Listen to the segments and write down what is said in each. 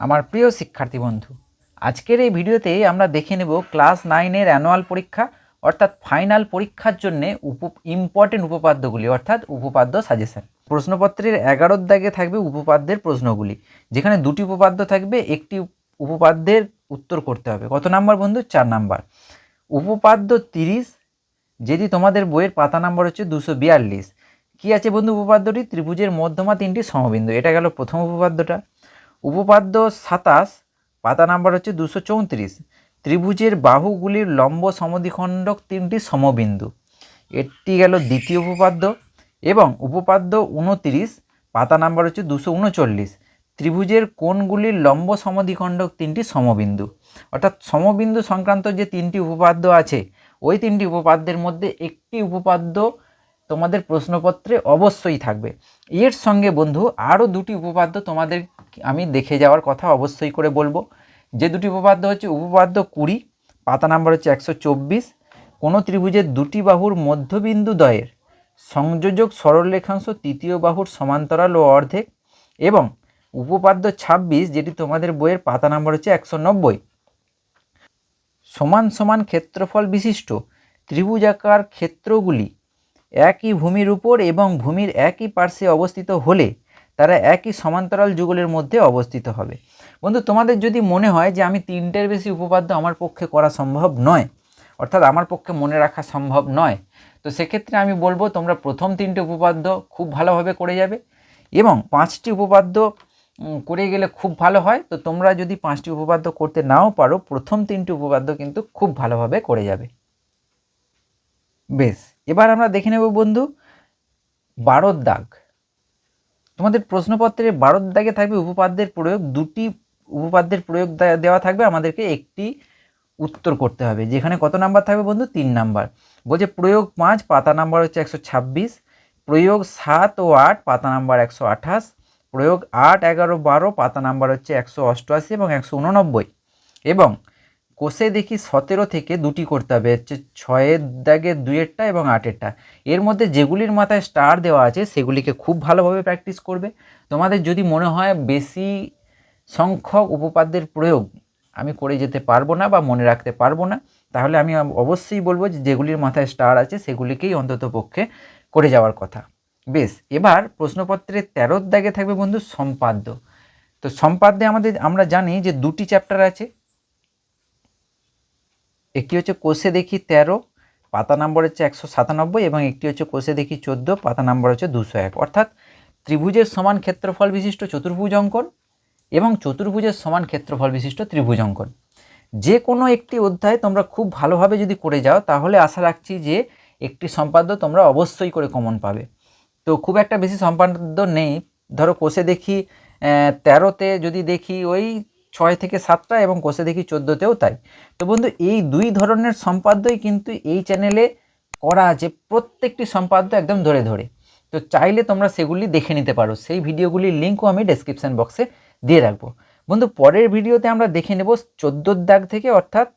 আমার প্রিয় শিক্ষার্থী বন্ধু, আজকের এই ভিডিওতে আমরা দেখে নেব ক্লাস নাইনের অ্যানুয়াল পরীক্ষা, অর্থাৎ ফাইনাল পরীক্ষার জন্য উপ ইম্পর্টেন্ট উপপাদ্যগুলি, অর্থাৎ উপপাদ্য সাজেশন প্রশ্নপত্রের এগারোর দাগে থাকবে উপপাদ্যের প্রশ্নগুলি, যেখানে দুটি উপপাদ্য থাকবে, একটি উপপাদ্যের উত্তর করতে হবে। কত নাম্বার বন্ধু? চার নাম্বার। উপপাদ্য তিরিশ, যেটি তোমাদের বইয়ের পাতা নাম্বার হচ্ছে দুশো বিয়াল্লিশ। কী আছে বন্ধু উপপাদ্যটি? ত্রিভুজের মধ্যমা তিনটি সমবিন্দু। এটা গেল প্রথম উপপাদ্যটা। উপপাদ্য সাতাশ, পাতা নাম্বার হচ্ছে দুশো চৌত্রিশ। ত্রিভুজের বাহুগুলির লম্ব সমদ্বিখণ্ডক তিনটি সমবিন্দু। এটি গেল দ্বিতীয় উপপাদ্য এবং উপপাদ্য উনতিরিশ, পাতা নাম্বার হচ্ছে দুশো উনচল্লিশ। ত্রিভুজের কোণগুলির লম্ব সমদ্বিখণ্ডক তিনটি সমবিন্দু। অর্থাৎ সমবিন্দু সংক্রান্ত যে তিনটি উপপাদ্য আছে, ওই তিনটি উপপাদ্যের মধ্যে একটি উপপাদ্য তোমাদের প্রশ্নপত্রে অবশ্যই থাকবে। এর সঙ্গে বন্ধু আরও দুটি উপপাদ্য তোমাদের আমি দেখে যাওয়ার কথা অবশ্যই করে বলব। যে দুটি উপপাদ্য হচ্ছে উপপাদ্য কুড়ি, পাতা নাম্বার হচ্ছে একশো চব্বিশ। কোনো ত্রিভুজের দুটি বাহুর মধ্যবিন্দু দ্বয়ের সংযোজক সরলরেখাংশ তৃতীয় বাহুর সমান্তরাল ও অর্ধেক এবং উপপাদ্য ছাব্বিশ, যেটি তোমাদের বইয়ের পাতা নাম্বার হচ্ছে একশো নব্বই। সমান সমান ক্ষেত্রফল বিশিষ্ট ত্রিভুজাকার ক্ষেত্রগুলি একই ভূমির উপর এবং ভূমির একই পার্শ্বে অবস্থিত হলে তারা একই সমান্তরাল যুগলের মধ্যে অবস্থিত হবে। বন্ধু, তোমাদের যদি মনে হয় যে আমি তিনটের বেশি উপপাদ্য আমার পক্ষে করা সম্ভব নয়, অর্থাৎ আমার পক্ষে মনে রাখা সম্ভব নয়, তো সেক্ষেত্রে আমি বলব তোমরা প্রথম তিনটে উপপাদ্য খুব ভালোভাবে করে যাবে এবং পাঁচটি উপপাদ্য করে গেলে খুব ভালো হয়। তো তোমরা যদি পাঁচটি উপপাদ্য করতে নাও পারো, প্রথম তিনটি উপপাদ্য কিন্তু খুব ভালোভাবে করে যাবে। বেশ। এবার আমরা দেখে নেব বন্ধু, বারোর দাগ। তোমাদের প্রশ্নপত্রে বারোর দাগে থাকবে উপপাদ্যের প্রয়োগ, দুটি উপপাদ্যের প্রয়োগ দেওয়া থাকবে, আমাদেরকে একটি উত্তর করতে হবে। যেখানে কত নাম্বার থাকবে বন্ধু? তিন নাম্বার। বলছে প্রয়োগ পাঁচ, পাতা নাম্বার হচ্ছে একশো ছাব্বিশ। প্রয়োগ সাত ও আট, পাতা নাম্বার একশো আঠাশ। প্রয়োগ আট, এগারো, বারো, পাতা নাম্বার হচ্ছে একশো অষ্টআশি এবং একশো উননব্বই। এবং কোষে দেখি সতেরো থেকে দুটি করতে হবে, হচ্ছে ছয়ের দাগে দুইয়েরটা এবং আটেরটা। এর মধ্যে যেগুলির মাথায় স্টার দেওয়া আছে, সেগুলিকে খুব ভালোভাবে প্র্যাকটিস করবে। তোমাদের যদি মনে হয় বেশি সংখ্যক উপপাদ্যের প্রয়োগ আমি করে যেতে পারব না বা মনে রাখতে পারব না, তাহলে আমি অবশ্যই বলব যে যেগুলির মাথায় স্টার আছে, সেগুলিকেই অন্তত পক্ষে করে যাওয়ার কথা। বেশ, এবার প্রশ্নপত্রের তেরোর দাগে থাকবে বন্ধু সম্পাদ্য। তো সম্পাদ্যে আমাদের, আমরা জানি যে দুটি চ্যাপ্টার আছে একটি হচ্ছে কোষে দেখি তেরো, পাতা নাম্বার হচ্ছে একশো সাতানব্বই এবং একটি হচ্ছে কোষে দেখি চোদ্দ, পাতা নাম্বার হচ্ছে দুশো এক। অর্থাৎ ত্রিভুজের সমান ক্ষেত্রফল বিশিষ্ট চতুর্ভুজ অঙ্কন এবং চতুর্ভুজের সমান ক্ষেত্রফল বিশিষ্ট ত্রিভুজ অঙ্কন। যে কোনো একটি অধ্যায় তোমরা খুব ভালোভাবে যদি করে যাও, তাহলে আশা রাখছি যে একটি সম্পাদ্য তোমরা অবশ্যই করে কমন পাবে। তো খুব একটা বেশি সম্পাদ্য নেই। ধরো কোষে দেখি তেরোতে যদি দেখি ওই ছয় থেকে সাতটা এবং কোষে দেখি চোদ্দোতেও তাই। তো বন্ধু, এই দুই ধরনের সম্পাদ্যই কিন্তু এই চ্যানেলে করা আছে প্রত্যেকটি সম্পাদ্য একদম ধরে ধরে। তো চাইলে তোমরা সেগুলি দেখে নিতে পারো। সেই ভিডিওগুলির লিঙ্কও আমি ডেসক্রিপশন বক্সে দিয়ে রাখব। বন্ধু, পরের ভিডিওতে আমরা দেখে নেব চোদ্দোর দাগ থেকে, অর্থাৎ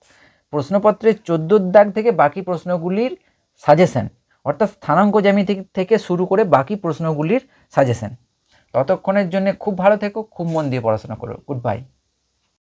প্রশ্নপত্রের চোদ্দোর দাগ থেকে বাকি প্রশ্নগুলির সাজেশন অর্থাৎ স্থানাঙ্ক জ্যামিতি থেকে শুরু করে বাকি প্রশ্নগুলির সাজেশন ততক্ষণের জন্য খুব ভালো থেকো, খুব মন দিয়ে পড়াশোনা করো। Good bye